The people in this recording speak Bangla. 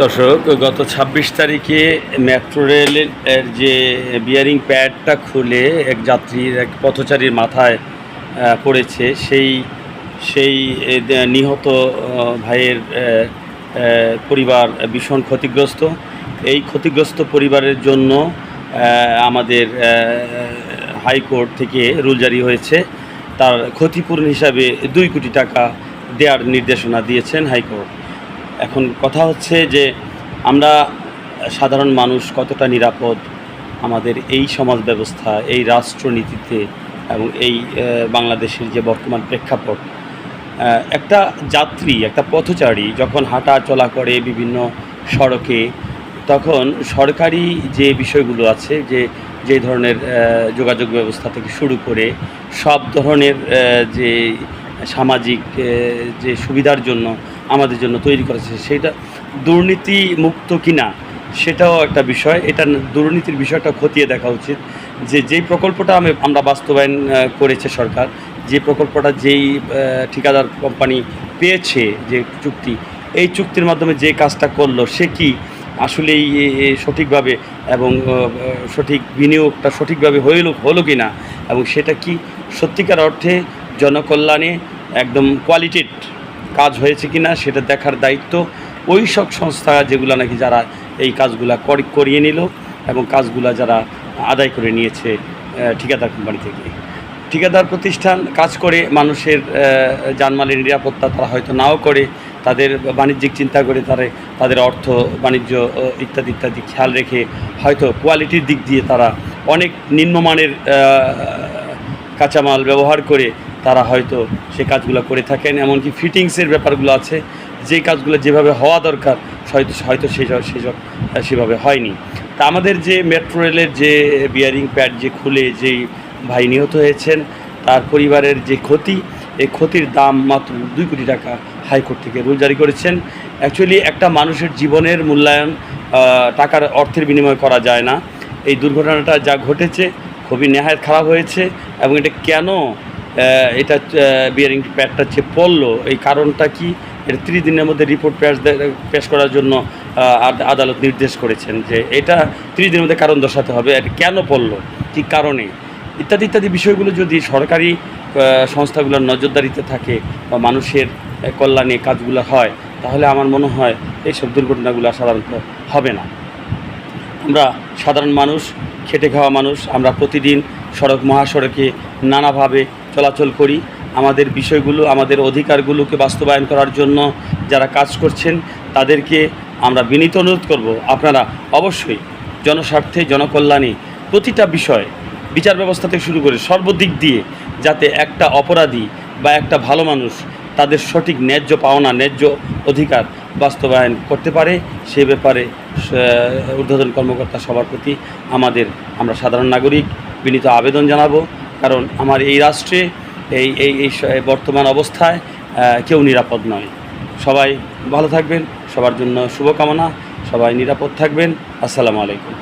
দর্শক, গত ছাব্বিশ তারিখে মেট্রো রেলের যে বিয়ারিং প্যাডটা খুলে এক যাত্রীর, এক পথচারীর মাথায় পড়েছে, সেই সেই নিহত ভাইয়ের পরিবার ভীষণ ক্ষতিগ্রস্ত। এই ক্ষতিগ্রস্ত পরিবারের জন্য আমাদের হাইকোর্ট থেকে রুল জারি হয়েছে। তার ক্ষতিপূরণ হিসাবে দুই কোটি টাকা দেওয়ার নির্দেশনা দিয়েছেন হাইকোর্ট। এখন কথা হচ্ছে যে আমরা সাধারণ মানুষ কতটা নিরাপদ আমাদের এই সমাজ ব্যবস্থা, এই রাষ্ট্রনীতিতে এবং এই বাংলাদেশের যে বর্তমান প্রেক্ষাপট। একটা যাত্রী, একটা পথচারী যখন হাঁটা চলা করে বিভিন্ন সড়কে, তখন সরকারি যে বিষয়গুলো আছে, যে যে ধরনের যোগাযোগ ব্যবস্থা থেকে শুরু করে সব ধরনের যে সামাজিক যে সুবিধার জন্য আমাদের জন্য তৈরি করেছে সেটা দুর্নীতি মুক্ত কিনা সেটাও একটা বিষয়। এটা দুর্নীতির বিষয়টা খতিয়ে দেখা উচিত যে যেই প্রকল্পটা আমি আমরা বাস্তবায়ন করেছে সরকার, যে প্রকল্পটা যেই ঠিকাদার কোম্পানি পেয়েছে যে চুক্তি, এই চুক্তির মাধ্যমে যে কাজটা করল সে কি আসলেই সঠিকভাবে এবং সঠিক বিনিয়োগটা সঠিকভাবে হইল, হলো কি না এবং সেটা কি সত্যিকার অর্থে জনকল্যাণে একদম কোয়ালিটির কাজ হয়েছে কি না সেটা দেখার দায়িত্ব ওই সব সংস্থা যেগুলো নাকি যারা এই কাজগুলা করি- করিয়ে নিল এবং কাজগুলা যারা আদায় করে নিয়েছে ঠিকাদার কোম্পানি থেকে। ঠিকাদার প্রতিষ্ঠান কাজ করে, মানুষের জানমালের নিরাপত্তা তারা হয়তো নাও করে, তাদের বাণিজ্যিক চিন্তা করে তারা, তাদের অর্থ, বাণিজ্য ইত্যাদি ইত্যাদি খেয়াল রেখে হয়তো কোয়ালিটির দিক দিয়ে তারা অনেক নিম্নমানের কাঁচামাল ব্যবহার করে তারা হয়তো সে কাজগুলো করে থাকেন, এমনকি ফিটিংসের ব্যাপারগুলো আছে। যে কাজগুলো যেভাবে হওয়া দরকার, হয়তো হয়তো সেই সেসব সেভাবে হয়নি। তা আমাদের যে মেট্রো রেলের যে বিয়ারিং প্যাড যে খুলে যেই ভাই নিহত হয়েছেন, তার পরিবারের যে ক্ষতি এই ক্ষতির দাম মাত্র দুই কোটি টাকা হাইকোর্ট থেকে রুল জারি করেছেন। অ্যাকচুয়ালি একটা মানুষের জীবনের মূল্যায়ন টাকার অর্থের বিনিময় করা যায় না। এই দুর্ঘটনাটা যা ঘটেছে, খুবই নেহায়ত খারাপ হয়েছে এবং এটা কেন এটা বিয়ারিং প্যাডটা যে পড়ল, এই কারণটা কি? এটা ত্রিশ দিনের মধ্যে রিপোর্ট পেশ পেশ করার জন্য আদালত নির্দেশ করেছেন যে এটা ত্রিশ দিনের মধ্যে কারণ দর্শাতে হবে। এটা কেন পড়ল? কী কারণে? ইত্যাদি ইত্যাদি বিষয়গুলো যদি সরকারি সংস্থাগুলোর নজরদারিতে থাকে বা মানুষের কল্যাণে কাজগুলো হয়, তাহলে আমার মনে হয় এইসব দুর্ঘটনাগুলো সাধারণত হবে না। আমরা সাধারণ মানুষ, খেটে খাওয়া মানুষ, আমরা প্রতিদিন সড়ক, মহাসড়কে নানাভাবে চলাচল করি। আমাদের বিষয়গুলো, আমাদের অধিকারগুলোকে বাস্তবায়ন করার জন্য যারা কাজ করছেন, তাদেরকে আমরা বিনীত অনুরোধ করব। আপনারা অবশ্যই জনস্বার্থে, জনকল্যাণে প্রতিটা বিষয় বিচার ব্যবস্থা থেকে শুরু করে সর্বদিক দিয়ে যাতে একটা অপরাধী বা একটা ভালো মানুষ তাদের সঠিক ন্যায্য পাওনা, ন্যায্য অধিকার বাস্তবায়ন করতে পারে, সে ব্যাপারে ঊর্ধ্বতন কর্মকর্তা সবার প্রতি আমাদের, আমরা সাধারণ নাগরিক, বিনীত আবেদন জানাব। কারণ আমার এই রাষ্ট্রে, এই এই এই বর্তমান অবস্থায় কেউ নিরাপদ নয়। সবাই ভালো থাকবেন, সবার জন্য শুভকামনা, সবাই নিরাপদ থাকবেন। আসসালামু আলাইকুম।